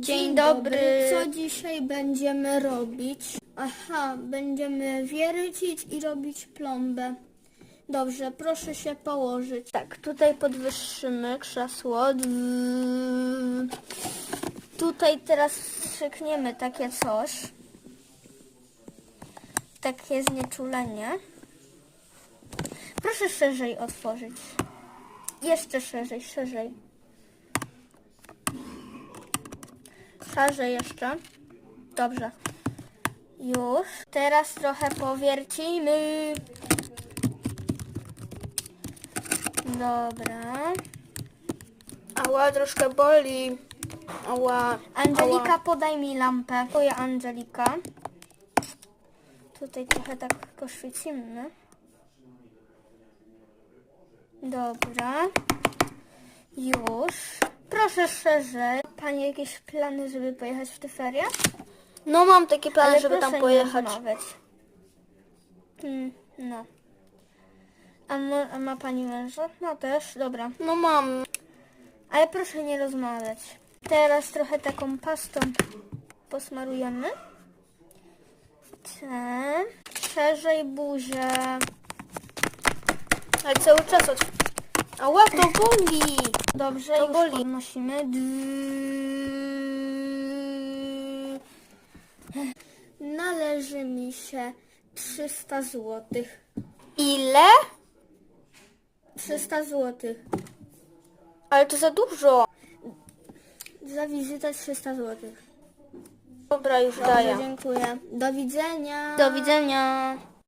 Dzień dobry. Co dzisiaj będziemy robić? Aha, będziemy wiercić i robić plombę. Dobrze, proszę się położyć. Tak, tutaj podwyższymy krzesło. Tutaj teraz strzykniemy takie coś. Takie znieczulenie. Proszę szerzej otworzyć. Jeszcze szerzej, szerzej. Szerzej jeszcze. Dobrze. Już. Teraz trochę powiercimy. Dobra. Ała, troszkę boli. Ała. Angelika, Ała. podaj mi lampę. Twoja Angelika. Tutaj trochę tak poświecimy. Dobra. Już. Proszę szerzej. Pani jakieś plany, żeby pojechać w te ferie? No mam takie plany, Ale żeby proszę tam nie pojechać. rozmawiać. Hmm, no. A, mo- a ma pani męża? No też, dobra. No mam. Ale proszę nie rozmawiać. Teraz trochę taką pastą posmarujemy. Tak. Szerzej buzię. Ale cały czas od... Ała, to boli. Dobrze, To już boli. podnosimy. Należy mi się 300 złotych. Ile? 300 złotych. Ale to za dużo. Za wizytę 300 złotych. Dobra, już Dobrze, daję. dziękuję. Do widzenia. Do widzenia.